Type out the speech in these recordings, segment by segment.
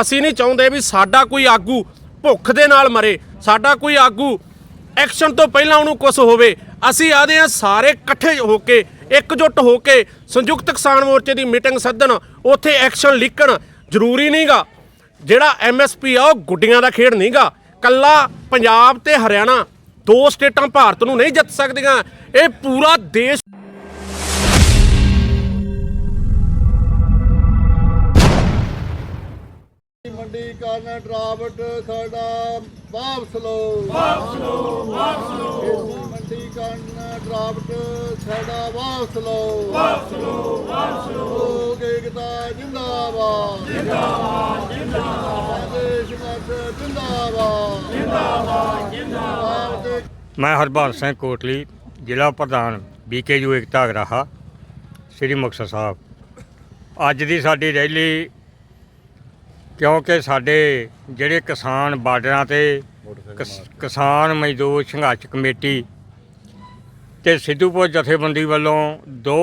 ਅਸੀਂ ਨਹੀਂ ਚਾਹੁੰਦੇ ਵੀ ਸਾਡਾ ਕੋਈ ਆਗੂ ਭੁੱਖ ਦੇ ਨਾਲ ਮਰੇ, ਸਾਡਾ ਕੋਈ ਆਗੂ ਐਕਸ਼ਨ ਤੋਂ ਪਹਿਲਾਂ ਉਹਨੂੰ ਕੁਝ ਹੋਵੇ। ਅਸੀਂ ਆਦੇ ਆ ਸਾਰੇ ਇਕੱਠੇ ਹੋ ਕੇ, ਇਕਜੁੱਟ ਹੋ ਕੇ ਸੰਯੁਕਤ ਕਿਸਾਨ ਮੋਰਚੇ ਦੀ ਮੀਟਿੰਗ ਸੱਦਣ, ਉੱਥੇ ਐਕਸ਼ਨ ਲਿਖਣ। ਜ਼ਰੂਰੀ ਨਹੀਂਗਾ। ਜਿਹੜਾ ਐਮਐਸਪੀ ਆ, ਉਹ ਗੁੱਡੀਆਂ ਦਾ ਖੇਡ ਨਹੀਂਗਾ। ਕੱਲਾ ਪੰਜਾਬ ਤੇ ਹਰਿਆਣਾ, ਦੋ ਸਟੇਟਾਂ ਭਾਰਤ ਨੂੰ ਨਹੀਂ ਜਿੱਤ ਸਕਦੀਆਂ। ਇਹ ਪੂਰਾ ਦੇਸ਼ ਕਾਰਨ ਡਰਾਵਟ ਸਾਡਾ ਵਾਪਸ ਲਓ। ਵਾਪਸ ਲਓ ਵਾਪਸ ਲਓ। ਮੰਡੀ ਕਾਰਨ ਡਰਾਵਟ ਸਾਡਾ ਵਾਪਸ ਲਓ। ਵਾਪਸ ਲਓ ਵਾਪਸ ਲਓ। ਏਕਤਾ ਜਿੰਦਾਬਾਦ। ਜਿੰਦਾਬਾਦ ਜਿੰਦਾਬਾਦ। ਦੇਸ਼ ਮਤ ਜਿੰਦਾਬਾਦ। ਜਿੰਦਾਬਾਦ ਜਿੰਦਾਬਾਦ। ਮੈਂ ਹਰਬੰਸ ਸਿੰਘ ਕੋਟਲੀ ਜ਼ਿਲ੍ਹਾ ਪ੍ਰਧਾਨ ਬੀਕੇਯੂ ਏਕਤਾ ਅਗਰਾਹਾ ਸ੍ਰੀ ਮੁਕਤਸਰ ਸਾਹਿਬ। ਅੱਜ ਦੀ ਸਾਡੀ ਰੈਲੀ ਕਿਉਂਕਿ ਸਾਡੇ ਜਿਹੜੇ ਕਿਸਾਨ ਬਾਰਡਰਾਂ ਤੇ ਕਿਸ- ਕਿਸਾਨ ਮਜ਼ਦੂਰ ਸੰਘਰਸ਼ ਕਮੇਟੀ ਤੇ ਸਿੱਧੂਪੁਰ ਜਥੇਬੰਦੀ ਵੱਲੋਂ ਦੋ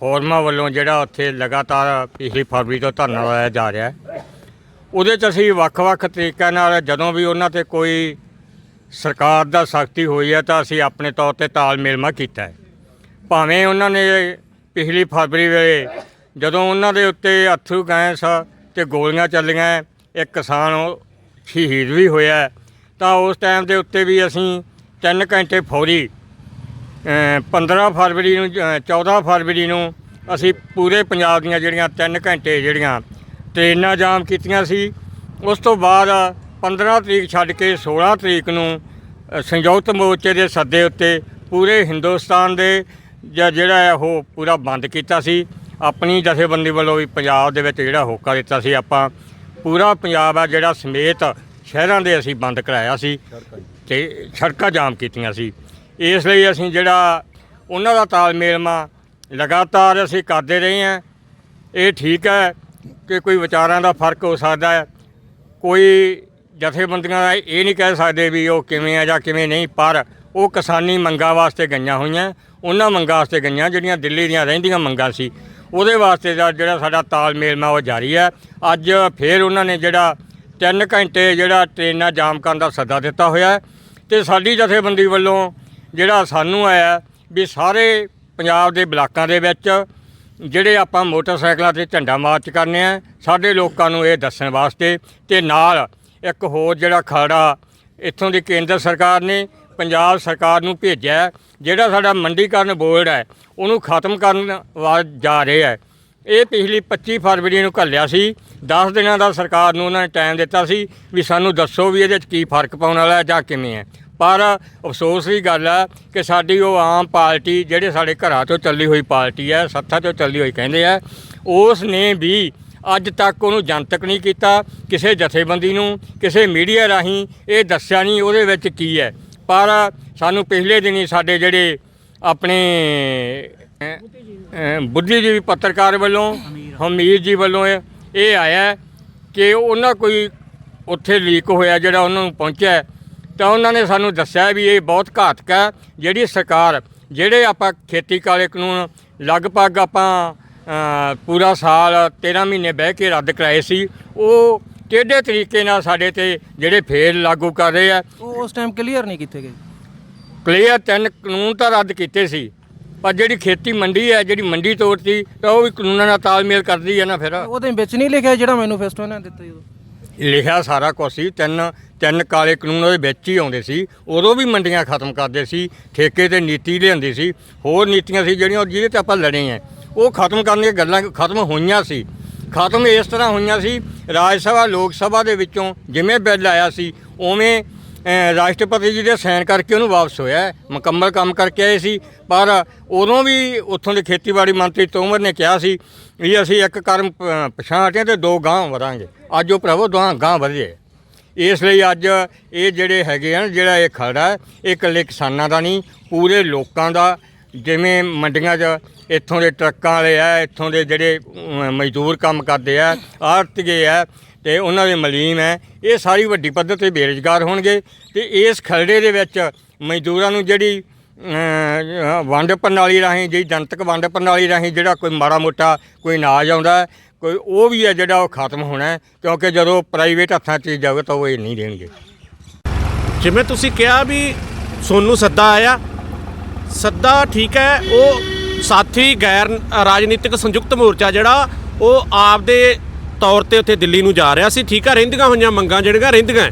ਫੋਰਮਾਂ ਵੱਲੋਂ ਜਿਹੜਾ ਉੱਥੇ ਲਗਾਤਾਰ ਪਿਛਲੀ ਫਰਵਰੀ ਤੋਂ ਧਰਨਾ ਲਾਇਆ ਜਾ ਰਿਹਾ ਹੈ। ਉਹਦੇ 'ਚ ਅਸੀਂ ਵੱਖ-ਵੱਖ ਤਰੀਕਿਆਂ ਨਾਲ ਜਦੋਂ ਵੀ ਉਹਨਾਂ ਤੇ ਕੋਈ ਸਰਕਾਰ ਦਾ ਸਖਤੀ ਹੋਈ ਹੈ ਤਾਂ ਅਸੀਂ ਆਪਣੇ ਤੌਰ ਤੇ ਤਾਲਮੇਲ ਮਾ ਕੀਤਾ ਹੈ। ਭਾਵੇਂ ਉਹਨਾਂ ਨੇ ਪਿਛਲੀ ਫਰਵਰੀ ਵੇਲੇ ਜਦੋਂ ਉਹਨਾਂ ਦੇ ਉੱਤੇ ਅਥਰੂ ਗੈਸ ਤੇ ਗੋਲੀਆਂ ਚੱਲੀਆਂ ਇੱਕ ਕਿਸਾਨ ਉਹ ਸ਼ਹੀਦ ਵੀ ਹੋਇਆ ਤਾਂ ਉਸ ਟਾਈਮ ਦੇ ਉੱਤੇ ਵੀ ਅਸੀਂ 3 ਘੰਟੇ ਫੌਰੀ ਅ, 15 ਫਰਵਰੀ ਨੂੰ ਅ, 14 ਫਰਵਰੀ ਨੂੰ ਅਸੀਂ ਪੂਰੇ ਪੰਜਾਬ ਦੀਆਂ ਜਿਹੜੀਆਂ 3 ਘੰਟੇ ਜਿਹੜੀਆਂ ਟ੍ਰੇਨਾਂ ਜਾਮ ਕੀਤੀਆਂ ਸੀ। ਉਸ ਤੋਂ ਬਾਅਦ 15 ਤਰੀਕ ਛੱਡ ਕੇ 16 ਤਰੀਕ ਨੂੰ ਸੰਯੁਕਤ ਮੋਰਚੇ ਦੇ ਸੱਦੇ ਉੱਤੇ ਪੂਰੇ ਹਿੰਦੁਸਤਾਨ ਦੇ ਜਿਹੜਾ ਹੈ ਉਹ ਪੂਰਾ ਬੰਦ ਕੀਤਾ ਸੀ। ਆਪਣੀ ਜਥੇਬੰਦੀ ਵੱਲੋਂ ਵੀ ਪੰਜਾਬ ਦੇ ਵਿੱਚ ਜਿਹੜਾ ਹੋਕਾ ਦਿੱਤਾ ਸੀ, ਆਪਾਂ ਪੂਰਾ ਪੰਜਾਬ ਆ ਜਿਹੜਾ ਸਮੇਤ ਸ਼ਹਿਰਾਂ ਦੇ ਅਸੀਂ ਬੰਦ ਕਰਾਇਆ ਸੀ ਤੇ ਸੜਕਾਂ ਜਾਮ ਕੀਤੀਆਂ ਸੀ। ਇਸ ਲਈ ਅਸੀਂ ਜਿਹੜਾ ਉਹਨਾਂ ਦਾ ਤਾਲਮੇਲ ਮਾ ਲਗਾਤਾਰ ਅਸੀਂ ਕਰਦੇ ਰਹੇ ਹਾਂ। ਇਹ ਠੀਕ ਹੈ ਕਿ ਕੋਈ ਵਿਚਾਰਾਂ ਦਾ ਫ਼ਰਕ ਹੋ ਸਕਦਾ ਹੈ। ਕੋਈ ਜਥੇਬੰਦੀਆਂ ਦਾ ਇਹ ਨਹੀਂ ਕਹਿ ਸਕਦੇ ਵੀ ਉਹ ਕਿਵੇਂ ਆ ਜਾਂ ਕਿਵੇਂ ਨਹੀਂ, ਪਰ ਉਹ ਕਿਸਾਨੀ ਮੰਗਾਂ ਵਾਸਤੇ ਗਈਆਂ ਹੋਈਆਂ। ਉਹਨਾਂ ਮੰਗਾਂ ਵਾਸਤੇ ਗਈਆਂ ਜਿਹੜੀਆਂ ਦਿੱਲੀ ਦੀਆਂ ਰਹਿੰਦੀਆਂ ਮੰਗਾਂ ਸੀ। ਉਹਦੇ ਵਾਸਤੇ ਦਾ ਜਿਹੜਾ ਸਾਡਾ ਤਾਲਮੇਲ ਮਾ ਉਹ ਜਾਰੀ ਹੈ। ਅੱਜ ਫੇਰ ਉਹਨਾਂ ਨੇ ਜਿਹੜਾ 3 ਘੰਟੇ ਜਿਹੜਾ ਟ੍ਰੇਨਾਂ ਜਾਮ ਕਰਨ ਦਾ ਸੱਦਾ ਦਿੱਤਾ ਹੋਇਆ ਹੈ ਤੇ ਸਾਡੀ ਜਥੇਬੰਦੀ ਵੱਲੋਂ ਜਿਹੜਾ ਸਾਨੂੰ ਆਇਆ ਵੀ ਸਾਰੇ ਪੰਜਾਬ ਦੇ ਬਲਾਕਾਂ ਦੇ ਵਿੱਚ ਜਿਹੜੇ ਆਪਾਂ ਮੋਟਰਸਾਈਕਲਾਂ ਤੇ ਝੰਡਾ ਮਾਰਚ ਕਰਨੇ ਆ, ਸਾਡੇ ਲੋਕਾਂ ਨੂੰ ਇਹ ਦੱਸਣ ਵਾਸਤੇ ਤੇ ਨਾਲ ਇੱਕ ਹੋਰ ਜਿਹੜਾ ਖਰੜਾ ਇੱਥੋਂ ਦੀ ਕੇਂਦਰ ਸਰਕਾਰ ਨੇ ਪੰਜਾਬ ਸਰਕਾਰ ਨੂੰ ਭੇਜਿਆ ਜਿਹੜਾ ਸਾਡਾ ਮੰਡੀਕਰਨ ਬੋਰਡ ਹੈ, ਉਹਨੂੰ ਖਤਮ ਕਰਨ ਵਾ ਜਾ ਰਿਹਾ ਹੈ। ਇਹ ਪਿਛਲੀ 25 ਫਰਵਰੀ ਨੂੰ ਘੱਲਿਆ ਸੀ। 10 ਦਿਨਾਂ ਦਾ ਸਰਕਾਰ ਨੂੰ ਉਹਨਾਂ ਨੇ ਟਾਈਮ ਦਿੱਤਾ ਸੀ ਵੀ ਸਾਨੂੰ ਦੱਸੋ ਵੀ ਇਹਦੇ 'ਚ ਕੀ ਫ਼ਰਕ ਪਾਉਣ ਵਾਲਾ ਹੈ ਜਾਂ ਕਿਵੇਂ ਹੈ। ਪਰ ਅਫਸੋਸ ਦੀ ਗੱਲ ਹੈ ਕਿ ਸਾਡੀ ਉਹ ਆਮ ਪਾਰਟੀ ਜਿਹੜੇ ਸਾਡੇ ਘਰਾਂ ਤੋਂ ਚੱਲੀ ਹੋਈ ਪਾਰਟੀ ਹੈ, ਸੱਥਾ ਤੋਂ ਚੱਲੀ ਹੋਈ ਕਹਿੰਦੇ ਆ ਉਸ ਨੇ ਵੀ ਅੱਜ ਤੱਕ ਉਹਨੂੰ ਜਨਤਕ ਨਹੀਂ ਕੀਤਾ, ਕਿਸੇ ਜਥੇਬੰਦੀ ਨੂੰ, ਕਿਸੇ ਮੀਡੀਆ ਰਾਹੀਂ ਇਹ ਦੱਸਿਆ ਨਹੀਂ ਉਹਦੇ ਵਿੱਚ ਕੀ ਹੈ। ਪਰ ਸਾਨੂੰ ਪਿਛਲੇ ਦਿਨੀ ਸਾਡੇ ਜਿਹੜੇ ਆਪਣੇ ਬੁੱਧੀਜੀਵੀ ਪੱਤਰਕਾਰ ਵੱਲੋਂ, ਹਮੀਰ ਜੀ ਵੱਲੋਂ ਇਹ ਆਇਆ ਹੈ ਕਿ ਉਹਨਾਂ ਕੋਈ ਉੱਥੇ ਲੀਕ ਹੋਇਆ ਜਿਹੜਾ ਉਹਨਾਂ ਨੂੰ ਪਹੁੰਚਿਆ ਤਾਂ ਉਹਨਾਂ ਨੇ ਸਾਨੂੰ ਦੱਸਿਆ ਵੀ ਇਹ ਬਹੁਤ ਘਾਤਕ ਹੈ, ਜਿਹੜੀ ਸਰਕਾਰ, ਜਿਹੜੇ ਆਪਾਂ ਖੇਤੀ ਕਾਲੇ ਕਾਨੂੰਨ ਲਗਭਗ ਆਪਾਂ ਪੂਰਾ ਸਾਲ 13 ਮਹੀਨੇ ਬਹਿ ਕੇ ਰੱਦ ਕਰਾਏ ਸੀ, ਉਹ ਟੇਢੇ ਤਰੀਕੇ ਨਾਲ ਸਾਡੇ ਤੇ ਜਿਹੜੇ ਫੇਰ ਲਾਗੂ ਕਰ ਰਹੇ ਆ? ਉਹ ਉਸ ਟਾਈਮ ਕਲੀਅਰ ਨਹੀਂ ਕੀਤੇ ਗਏ। ਕਲੀਅਰ ਤਿੰਨ ਕਾਨੂੰਨ ਤਾਂ ਰੱਦ ਕੀਤੇ ਸੀ ਪਰ ਜਿਹੜੀ ਖੇਤੀ ਮੰਡੀ ਹੈ ਜਿਹੜੀ ਮੰਡੀ ਤੋੜਤੀ ਤਾਂ ਉਹ ਵੀ ਕਾਨੂੰਨਾਂ ਨਾਲ ਤਾਲਮੇਲ ਕਰਦੀ ਹੈ ਨਾ ਫਿਰ। ਉਹਦੇ ਵਿੱਚ ਨਹੀਂ ਲਿਖਿਆ ਜਿਹੜਾ ਮੈਨੂਫੈਸਟੋ ਇਹਨਾਂ ਨੇ ਦਿੱਤਾ ਜਦੋਂ ਲਿਖਿਆ ਸਾਰਾ ਕੁਛ ਸੀ ਤਿੰਨ ਤਿੰਨ ਕਾਲੇ ਕਾਨੂੰਨ ਉਹਦੇ ਵਿੱਚ ਹੀ ਆਉਂਦੇ ਸੀ ਉਦੋਂ ਵੀ ਮੰਡੀਆਂ ਖਤਮ ਕਰਦੇ ਸੀ ਠੇਕੇ ਤੇ ਨੀਤੀ ਲਿਆਂਦੀ ਸੀ ਹੋਰ ਨੀਤੀਆਂ ਸੀ ਜਿਹੜੀਆਂ ਜਿਹਦੇ ਤੇ ਆਪਾਂ ਲੜੇ ਆ। ਉਹ ਖਤਮ ਕਰਨ ਦੀਆਂ ਗੱਲਾਂ ਖਤਮ ਹੋਈਆਂ ਸੀ ਖਤਮ ਇਸ ਤਰ੍ਹਾਂ ਹੋਈਆਂ ਸੀ। ਰਾਜ ਸਭਾ, ਲੋਕ ਸਭਾ ਦੇ ਵਿੱਚੋਂ ਜਿਵੇਂ ਬਿੱਲ ਆਇਆ ਸੀ, ਉਵੇਂ ਰਾਸ਼ਟਰਪਤੀ ਜੀ ਦੇ ਸਾਈਨ ਕਰਕੇ ਉਹਨੂੰ ਵਾਪਸ ਹੋਇਆ ਮੁਕੰਮਲ ਕੰਮ ਕਰਕੇ ਆਏ ਸੀ। ਪਰ ਉਦੋਂ ਵੀ ਉੱਥੋਂ ਦੇ ਖੇਤੀਬਾੜੀ ਮੰਤਰੀ ਤੋਮਰ ਨੇ ਕਿਹਾ ਸੀ ਵੀ ਅਸੀਂ ਇੱਕ ਕਰਮ ਪ- ਪਛਾਣ ਤੇ ਦੋ ਗਾਂਹ ਵਧਾਂਗੇ। ਅੱਜ ਉਹ ਪ੍ਰਭੂ ਦੋਹਾਂ ਗਾਂਹ ਵਧੇ ਇਸ ਲਈ ਅੱਜ ਇਹ ਜਿਹੜੇ ਹੈਗੇ ਆ ਜਿਹੜਾ ਇਹ ਖੜਾ ਇਹ ਇਕੱਲੇ ਕਿਸਾਨਾਂ ਦਾ ਨਹੀਂ, ਪੂਰੇ ਲੋਕਾਂ ਦਾ, ਜਿਵੇਂ ਮੰਡੀਆਂ 'ਚ ਇੱਥੋਂ ਦੇ ਟਰੱਕਾਂ ਵਾਲੇ ਆ ਇੱਥੋਂ ਦੇ ਜਿਹੜੇ ਅਮ, ਮਜ਼ਦੂਰ ਕੰਮ ਕਰਦੇ ਆ ਆੜਤੀਏ ਆ ਤੇ ਉਹਨਾਂ ਦੇ ਮਲੀਮ ਹੈ ਇਹ ਸਾਰੀ ਵੱਡੀ ਪੱਧਰ ਤੇ ਬੇਰੁਜ਼ਗਾਰ ਹੋਣਗੇ। ਤੇ ਇਸ ਖਰੜੇ ਦੇ ਵਿੱਚ ਮਜ਼ਦੂਰਾਂ ਨੂੰ ਜਿਹੜੀ ਅਮ, ਵੰਡ ਪ੍ਰਣਾਲੀ ਰਾਹੀਂ ਜਿਹੜੀ ਜਨਤਕ ਵੰਡ ਪ੍ਰਣਾਲੀ ਰਾਹੀਂ ਜਿਹੜਾ ਕੋਈ ਮਾੜਾ ਮੋਟਾ ਕੋਈ ਅਨਾਜ ਆਉਂਦਾ ਹੈ, ਕੋਈ ਉਹ ਵੀ ਹੈ ਜਿਹੜਾ ਉਹ ਖਤਮ ਹੋਣਾ ਹੈ, ਕਿਉਂਕਿ ਜਦੋਂ ਪ੍ਰਾਈਵੇਟ ਹੱਥਾਂ 'ਚ ਜਾਵੇ ਤਾਂ ਉਹ ਇਹ ਨਹੀਂ ਦੇਣਗੇ। ਜਿਵੇਂ ਤੁਸੀਂ ਕਿਹਾ ਵੀ ਸੋਨੂੰ ਸੱਦਾ ਆਇਆ ਸੱਦਾ ਠੀਕ ਹੈ ਉਹ ਸਾਥੀ ਗੈਰ ਰਾਜਨੀਤਿਕ ਸੰਯੁਕਤ ਮੋਰਚਾ ਜਿਹੜਾ, ਉਹ ਆਪਦੇ ਤੌਰ ਤੇ ਉੱਥੇ ਦਿੱਲੀ ਨੂੰ ਜਾ ਰਿਹਾ ਸੀ। ਠੀਕ ਆ, ਰਹਿੰਦੀਆਂ ਹੋਈਆਂ ਮੰਗਾਂ ਜਿਹੜੀਆਂ ਰਹਿੰਦੀਆਂ।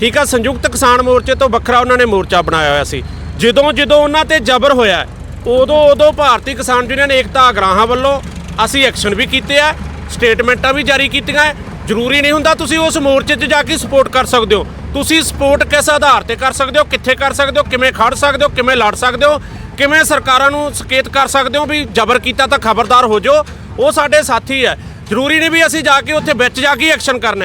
ਠੀਕ ਆ, ਸੰਯੁਕਤ ਕਿਸਾਨ ਮੋਰਚੇ ਤੋਂ ਵੱਖਰਾ ਉਹਨਾਂ ਨੇ ਮੋਰਚਾ ਬਣਾਇਆ ਹੋਇਆ ਸੀ। ਜਦੋਂ ਜਦੋਂ ਉਹਨਾਂ ਤੇ ਜ਼ਬਰ ਹੋਇਆ, ਉਦੋਂ ਉਦੋਂ ਭਾਰਤੀ ਕਿਸਾਨ ਯੂਨੀਅਨ ਏਕਤਾ ਅਗਰਾਹਾਂ ਵੱਲੋਂ ਅਸੀਂ ਐਕਸ਼ਨ ਵੀ ਕੀਤੇ ਆ, ਸਟੇਟਮੈਂਟਾਂ ਵੀ ਜਾਰੀ ਕੀਤੀਆਂ ਜ਼ਰੂਰੀ ਨਹੀਂ ਹੁੰਦਾ ਤੁਸੀਂ ਉਸ ਮੋਰਚੇ 'ਚ ਜਾ ਕੇ ਸਪੋਰਟ ਕਰ ਸਕਦੇ ਹੋ। ਤੁਸੀਂ ਸਪੋਰਟ ਕਿਸ ਆਧਾਰ ਤੇ ਕਰ ਸਕਦੇ ਹੋ, ਕਿੱਥੇ ਕਰ ਸਕਦੇ ਹੋ, ਕਿਵੇਂ ਖੜ ਸਕਦੇ ਹੋ, ਕਿਵੇਂ ਲੜ ਸਕਦੇ ਹੋ ਕਿਵੇਂ ਸਰਕਾਰਾਂ ਨੂੰ ਸੰਕੇਤ ਕਰ ਸਕਦੇ ਹੋ ਵੀ ਜ਼ਬਰ ਕੀਤਾ ਤਾਂ ਖਬਰਦਾਰ ਹੋ ਜਾਓ? ਉਹ ਸਾਡੇ ਸਾਥੀ ਹੈ। ਜ਼ਰੂਰੀ ਨਹੀਂ ਵੀ ਅਸੀਂ ਜਾ ਕੇ ਉੱਥੇ ਵਿੱਚ ਜਾ ਕੇ ਐਕਸ਼ਨ ਕਰਨਾ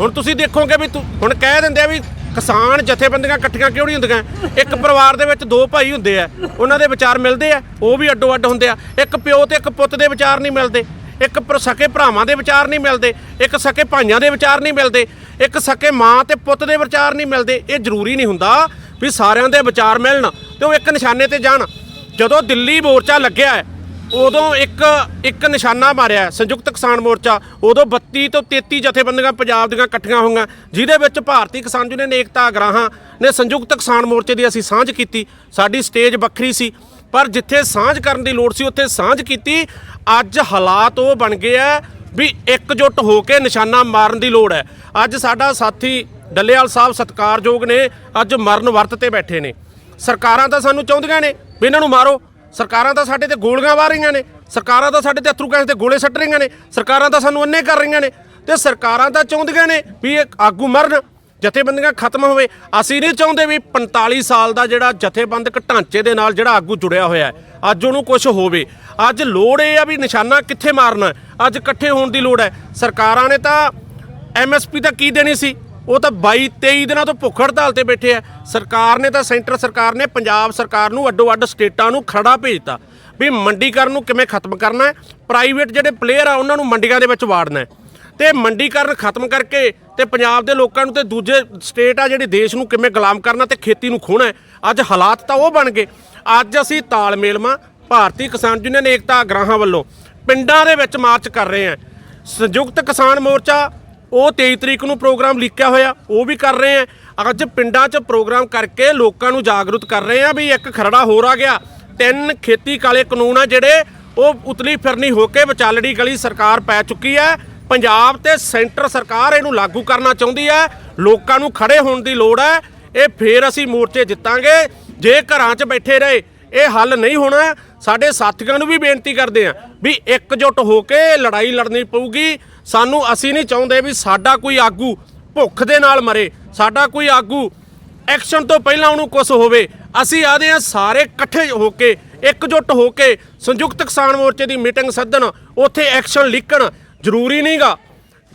ਹੁਣ ਤੁਸੀਂ ਦੇਖੋਗੇ ਵੀ ਤੁ- ਹੁਣ ਕਹਿ ਦਿੰਦੇ ਆ ਵੀ ਕਿਸਾਨ ਜਥੇਬੰਦੀਆਂ ਇਕੱਠੀਆਂ ਕਿਉਂ ਨਹੀਂ ਹੁੰਦੀਆਂ? ਇੱਕ ਪਰਿਵਾਰ ਦੇ ਵਿੱਚ ਦੋ ਭਾਈ ਹੁੰਦੇ ਆ। ਉਹਨਾਂ ਦੇ ਵਿਚਾਰ ਮਿਲਦੇ ਆ। ਉਹ ਵੀ ਅੱਡੋ ਅੱਡ ਹੁੰਦੇ ਆ। ਇੱਕ ਪਿਓ ਤੇ ਇੱਕ ਪੁੱਤ ਦੇ ਵਿਚਾਰ ਨਹੀਂ ਮਿਲਦੇ। ਇੱਕ ਸਕੇ ਭਰਾਵਾਂ ਦੇ ਵਿਚਾਰ ਨਹੀਂ ਮਿਲਦੇ। ਇੱਕ ਸਕੇ ਭਾਈਆਂ ਦੇ ਵਿਚਾਰ ਨਹੀਂ ਮਿਲਦੇ। ਇੱਕ ਸਕੇ ਮਾਂ ਤੇ ਪੁੱਤ ਦੇ ਵਿਚਾਰ ਨਹੀਂ ਮਿਲਦੇ। ਇਹ ਜ਼ਰੂਰੀ ਨਹੀਂ ਹੁੰਦਾ ਵੀ ਸਾਰਿਆਂ ਦੇ ਵਿਚਾਰ ਮਿਲਣ। ਤੇ ਉਹ ਇੱਕ ਨਿਸ਼ਾਨੇ ਤੇ ਜਾਣ? ਜਦੋਂ ਦਿੱਲੀ ਮੋਰਚਾ ਲੱਗਿਆ ਹੈ, ਉਦੋਂ ਇੱਕ ਇੱਕ ਨਿਸ਼ਾਨਾ ਮਾਰਿਆ ਸੰਯੁਕਤ ਕਿਸਾਨ ਮੋਰਚਾ। ਉਦੋਂ 32 ਤੋਂ 33 ਜਥੇਬੰਦੀਆਂ ਪੰਜਾਬ ਦੀਆਂ ਇਕੱਠੀਆਂ ਹੋਈਆਂ, ਜਿਹਦੇ ਵਿੱਚ ਭਾਰਤੀ ਕਿਸਾਨ ਯੂਨੀਅਨ ਏਕਤਾ ਅਗਰਾਹਾਂ ਨੇ ਸੰਯੁਕਤ ਕਿਸਾਨ ਮੋਰਚੇ ਦੀ ਅਸੀਂ ਸਾਂਝ ਕੀਤੀ। ਸਾਡੀ ਸਟੇਜ ਵੱਖਰੀ ਸੀ, ਪਰ ਜਿੱਥੇ ਸਾਂਝ ਕਰਨ ਦੀ ਲੋੜ ਸੀ, ਉੱਥੇ ਸਾਂਝ ਕੀਤੀ। ਅੱਜ ਹਾਲਾਤ ਉਹ ਬਣ ਗਏ ਆ ਵੀ ਇਕਜੁੱਟ ਹੋ ਕੇ ਨਿਸ਼ਾਨਾ ਮਾਰਨ ਦੀ ਲੋੜ ਹੈ। ਅੱਜ ਸਾਡਾ ਸਾਥੀ ਡੱਲੇਵਾਲ ਸਾਹਿਬ ਸਤਿਕਾਰਯੋਗ ਨੇ, ਅੱਜ ਮਰਨ ਵਰਤ ਤੇ ਬੈਠੇ ਨੇ। ਸਰਕਾਰਾਂ ਤਾਂ ਸਾਨੂੰ ਚਾਹੁੰਦੀਆਂ ਨੇ ਵੀ ਇਹਨਾਂ ਨੂੰ ਮਾਰੋ। ਸਰਕਾਰਾਂ ਤਾਂ ਸਾਡੇ ਤੇ ਗੋਲੀਆਂ ਵਾਰ ਰਹੀਆਂ ਨੇ। ਸਰਕਾਰਾਂ ਤਾਂ ਸਾਡੇ ਤੇ ਅਥਰੂ ਗੈਸ ਤੇ ਗੋਲੇ ਸੱਟ ਰਹੀਆਂ ਨੇ। ਸਰਕਾਰਾਂ ਤਾਂ ਸਾਨੂੰ ਅੰਨੇ ਕਰ ਰਹੀਆਂ ਨੇ। ਤੇ ਸਰਕਾਰਾਂ ਤਾਂ ਚਾਹੁੰਦੀਆਂ ਨੇ ਵੀ ਇਹ ਆਗੂ ਮਰਨ, ਜਥੇਬੰਦੀਆਂ ਖਤਮ ਹੋਵੇ। ਅਸੀਂ ਨਹੀਂ ਚਾਹੁੰਦੇ ਵੀ 45 ਸਾਲ ਦਾ ਜਿਹੜਾ ਜਥੇਬੰਦਕ ਢਾਂਚੇ ਦੇ ਨਾਲ ਜਿਹੜਾ ਆਗੂ ਜੁੜਿਆ ਹੋਇਆ ਹੈ, ਅੱਜ ਉਹਨੂੰ ਕੁਝ ਹੋਵੇ। ਅੱਜ ਲੋੜ ਇਹ ਆ ਵੀ ਨਿਸ਼ਾਨਾ ਕਿੱਥੇ ਮਾਰਨਾ। ਅੱਜ ਇਕੱਠੇ ਹੋਣ ਦੀ ਲੋੜ ਹੈ। ਸਰਕਾਰਾਂ ਨੇ ਤਾਂ ਐਮਐਸਪੀ ਤਾਂ ਕੀ ਦੇਣੀ ਸੀ? ਉਹ ਤਾਂ 22 23 ਦਿਨਾਂ ਤੋਂ ਭੁੱਖ ਹੜਤਾਲ ਤੇ ਬੈਠੇ ਆ। ਸਰਕਾਰ ਨੇ ਤਾਂ ਸੈਂਟਰ ਸਰਕਾਰ ਨੇ, ਪੰਜਾਬ ਸਰਕਾਰ ਨੂੰ ਅੱਡੋ ਅੱਡ ਸਟੇਟਾਂ ਨੂੰ ਖੜਾ ਭੇਜਤਾ ਵੀ ਮੰਡੀਕਰਨ ਨੂੰ ਕਿਵੇਂ ਖਤਮ ਕਰਨਾ ਹੈ। ਪ੍ਰਾਈਵੇਟ ਜਿਹੜੇ ਪਲੇਅਰ ਆ, ਉਹਨਾਂ ਨੂੰ ਮੰਡੀਆਂ ਦੇ ਵਿੱਚ ਵਾੜਨਾ ਹੈ। ਤੇ ਮੰਡੀਕਰਨ ਖਤਮ ਕਰਕੇ ਤੇ ਪੰਜਾਬ ਦੇ ਲੋਕਾਂ ਨੂੰ ਤੇ ਦੂਜੇ ਸਟੇਟ ਆ ਜਿਹੜੇ ਦੇਸ਼ ਨੂੰ ਕਿਵੇਂ ਗੁਲਾਮ ਕਰਨਾ ਤੇ ਖੇਤੀ ਨੂੰ ਖੋਣਾ ਅੱਜ ਹਾਲਾਤ ਤਾਂ ਉਹ ਬਣ ਗਏ। ਅੱਜ ਅਸੀਂ ਤਾਲਮੇਲ ਭਾਰਤੀ ਕਿਸਾਨ ਯੂਨੀਅਨ ਏਕਤਾ ਅਗਰਾਹਾਂ ਵੱਲੋਂ ਪਿੰਡਾਂ ਦੇ ਵਿੱਚ ਮਾਰਚ ਕਰ ਰਹੇ ਹਾਂ। ਸੰਯੁਕਤ ਕਿਸਾਨ ਮੋਰਚਾ ਉਹ 23 ਤਰੀਕ ਨੂੰ ਪ੍ਰੋਗਰਾਮ ਲਿਖਿਆ ਹੋਇਆ, ਉਹ ਵੀ ਕਰ ਰਹੇ ਆ। ਅੱਜ ਪਿੰਡਾਂ 'ਚ ਪ੍ਰੋਗਰਾਮ ਕਰਕੇ ਲੋਕਾਂ ਨੂੰ ਜਾਗਰੂਕ ਕਰ ਰਹੇ ਆ ਵੀ ਇੱਕ ਖਰੜਾ ਹੋਰ ਆ ਗਿਆ। ਤਿੰਨ ਖੇਤੀ ਕਾਲੇ ਕਾਨੂੰਨ ਆ ਜਿਹੜੇ, ਉਹ ਉਤਲੀ ਫਿਰਨੀ ਹੋ ਕੇ ਵਿਚਾਲੜੀ ਗਲੀ ਸਰਕਾਰ ਪੈ ਚੁੱਕੀ ਹੈ ਪੰਜਾਬ ਤੇ ਸੈਂਟਰ ਸਰਕਾਰ ਇਹਨੂੰ ਲਾਗੂ ਕਰਨਾ ਚਾਹੁੰਦੀ ਹੈ ਲੋਕਾਂ ਨੂੰ ਖੜੇ ਹੋਣ ਦੀ ਲੋੜ ਹੈ ਇਹ ਫੇਰ ਅਸੀਂ ਮੋਰਚੇ ਜਿੱਤਾਂਗੇ। ਜੇ ਘਰਾਂ 'ਚ ਬੈਠੇ ਰਹੇ, ਇਹ ਹੱਲ ਨਹੀਂ ਹੋਣਾ। ਸਾਡੇ ਸਾਥੀਆਂ ਨੂੰ ਵੀ ਬੇਨਤੀ ਕਰਦੇ ਆ ਵੀ ਇਕਜੁੱਟ ਹੋ ਕੇ ਲੜਾਈ ਲੜਨੀ ਪਊਗੀ। ਸਾਨੂੰ ਅਸੀਂ ਨਹੀਂ ਚਾਹੁੰਦੇ ਵੀ ਸਾਡਾ ਕੋਈ ਆਗੂ ਭੁੱਖ ਦੇ ਨਾਲ ਮਰੇ, ਸਾਡਾ ਕੋਈ ਆਗੂ ਐਕਸ਼ਨ ਤੋਂ ਪਹਿਲਾਂ ਉਹਨੂੰ ਕੁਝ ਹੋਵੇ। ਅਸੀਂ ਆਦੇ ਆ ਸਾਰੇ ਇਕੱਠੇ ਹੋ ਕੇ, ਇਕਜੁੱਟ ਹੋ ਕੇ ਸੰਯੁਕਤ ਕਿਸਾਨ ਮੋਰਚੇ ਦੀ ਮੀਟਿੰਗ ਸੱਦਣ, ਉੱਥੇ ਐਕਸ਼ਨ ਲਿਖਣ ਜ਼ਰੂਰੀ ਨਹੀਂਗਾ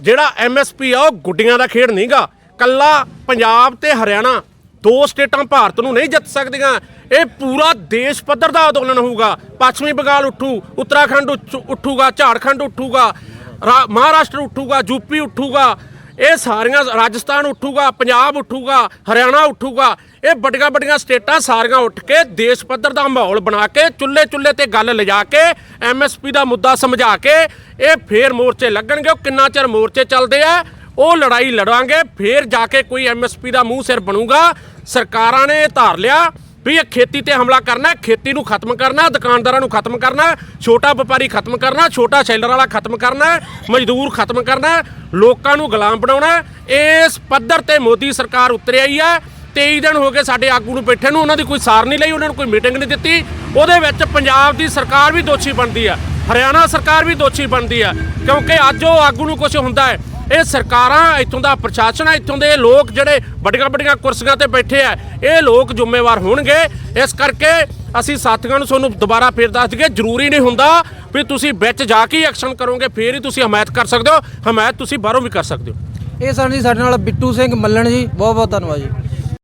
ਜਿਹੜਾ ਐਮਐਸਪੀ ਆ, ਉਹ ਗੁੱਡੀਆਂ ਦਾ ਖੇਡ ਨਹੀਂਗਾ ਕੱਲਾ ਪੰਜਾਬ ਤੇ ਹਰਿਆਣਾ, ਦੋ ਸਟੇਟਾਂ ਭਾਰਤ ਨੂੰ ਨਹੀਂ ਜਿੱਤ ਸਕਦੀਆਂ। ਇਹ ਪੂਰਾ ਦੇਸ਼ ਪੱਧਰ ਦਾ ਅੰਦੋਲਨ ਹੋਊਗਾ। ਪੱਛਮੀ ਬੰਗਾਲ ਉੱਠੂ, ਉੱਤਰਾਖੰਡ ਉੱਠ- ਉੱਠੂਗਾ ਝਾੜਖੰਡ ਉੱਠੂਗਾ। ਮਹਾਰਾਸ਼ਟਰ ਉੱਠੂਗਾ ਯੂਪੀ ਉੱਠੂਗਾ, ਇਹ ਸਾਰੀਆਂ ਰਾਜਸਥਾਨ ਉੱਠੂਗਾ, ਪੰਜਾਬ ਉੱਠੂਗਾ, ਹਰਿਆਣਾ ਉੱਠੂਗਾ, ਇਹ ਵੱਡੀਆਂ ਵੱਡੀਆਂ ਸਟੇਟਾਂ ਸਾਰੀਆਂ ਉੱਠ ਕੇ ਦੇਸ਼ ਪੱਧਰ ਦਾ ਮਾਹੌਲ ਬਣਾ ਕੇ, ਚੁੱਲ੍ਹੇ ਚੁੱਲ੍ਹੇ ਤੇ ਗੱਲ ਲਿਜਾ ਕੇ ਐਮਐਸਪੀ ਦਾ ਮੁੱਦਾ ਸਮਝਾ ਕੇ, ਇਹ ਫੇਰ ਮੋਰਚੇ ਲੱਗਣਗੇ, ਉਹ ਕਿੰਨਾ ਚਿਰ ਮੋਰਚੇ ਚੱਲਦੇ ਆ, ਉਹ ਲੜਾਈ ਲੜਾਂਗੇ, ਫੇਰ ਜਾ ਕੇ ਕੋਈ ਐਮਐਸਪੀ ਦਾ ਮੂੰਹ ਸਿਰ ਬਣੂਗਾ, ਸਰਕਾਰਾਂ ਨੇ ਇਹ ਧਾਰ ਲਿਆ ਵੀ ਇਹ ਖੇਤੀ ਤੇ ਹਮਲਾ ਕਰਨਾ, ਖੇਤੀ ਨੂੰ ਖਤਮ ਕਰਨਾ, ਦੁਕਾਨਦਾਰਾਂ ਨੂੰ ਖਤਮ ਕਰਨਾ, ਛੋਟਾ ਵਪਾਰੀ ਖਤਮ ਕਰਨਾ, ਛੋਟਾ ਸ਼ੈਲਰ ਵਾਲਾ ਖਤਮ ਕਰਨਾ, ਮਜ਼ਦੂਰ ਖਤਮ ਕਰਨਾ, ਲੋਕਾਂ ਨੂੰ ਗੁਲਾਮ ਬਣਾਉਣਾ, ਇਸ ਪੱਧਰ ਤੇ ਮੋਦੀ ਸਰਕਾਰ ਉਤਰ ਆਈ ਹੈ 23 ਦਿਨ ਹੋ ਗਏ ਸਾਡੇ ਆਗੂ ਨੂੰ ਬੈਠੇ ਨੂੰ, ਉਹਨਾਂ ਦੀ ਕੋਈ ਸਾਰ ਨਹੀਂ ਲਈ, ਉਹਨਾਂ ਨੂੰ ਕੋਈ ਮੀਟਿੰਗ ਨਹੀਂ ਦਿੱਤੀ। ਉਹਦੇ ਵਿੱਚ ਪੰਜਾਬ ਦੀ ਸਰਕਾਰ ਵੀ ਦੋਸ਼ੀ ਬਣਦੀ ਆ, ਹਰਿਆਣਾ ਸਰਕਾਰ ਵੀ ਦੋਸ਼ੀ ਬਣਦੀ ਆ, ਕਿਉਂਕਿ ਅੱਜ ਉਹ ਆਗੂ ਨੂੰ ਕੁਝ ਹੁੰਦਾ ਹੈ ਇਹ ਸਰਕਾਰਾਂ ਇੱਥੋਂ ਦਾ ਪ੍ਰਸ਼ਾਸਨ ਆ, ਇੱਥੋਂ ਦੇ ਲੋਕ ਜਿਹੜੇ ਵੱਡੀਆਂ ਵੱਡੀਆਂ ਕੁਰਸੀਆਂ ਤੇ ਬੈਠੇ ਆ, ਇਹ ਲੋਕ ਜ਼ਿੰਮੇਵਾਰ ਹੋਣਗੇ। ਇਸ ਕਰਕੇ ਅਸੀਂ ਸਾਥੀਆਂ ਨੂੰ ਤੁਹਾਨੂੰ ਦੁਬਾਰਾ ਫੇਰ ਦੱਸ ਦਈਏ, ਜ਼ਰੂਰੀ ਨਹੀਂ ਹੁੰਦਾ ਵੀ ਤੁਸੀਂ ਵਿੱਚ ਜਾ ਕੇ ਐਕਸ਼ਨ ਕਰੋਗੇ, ਫੇਰ ਹੀ ਤੁਸੀਂ ਹਮਾਇਤ ਕਰ ਸਕਦੇ ਹੋ। ਹਮਾਇਤ ਤੁਸੀਂ ਬਾਹਰੋਂ ਵੀ ਕਰ ਸਕਦੇ ਹੋ। ਇਹ ਸਨ ਜੀ ਸਾਡੇ ਨਾਲ ਬਿੱਟੂ ਸਿੰਘ ਮੱਲਣ ਜੀ ਬਹੁਤ ਬਹੁਤ ਧੰਨਵਾਦ ਜੀ।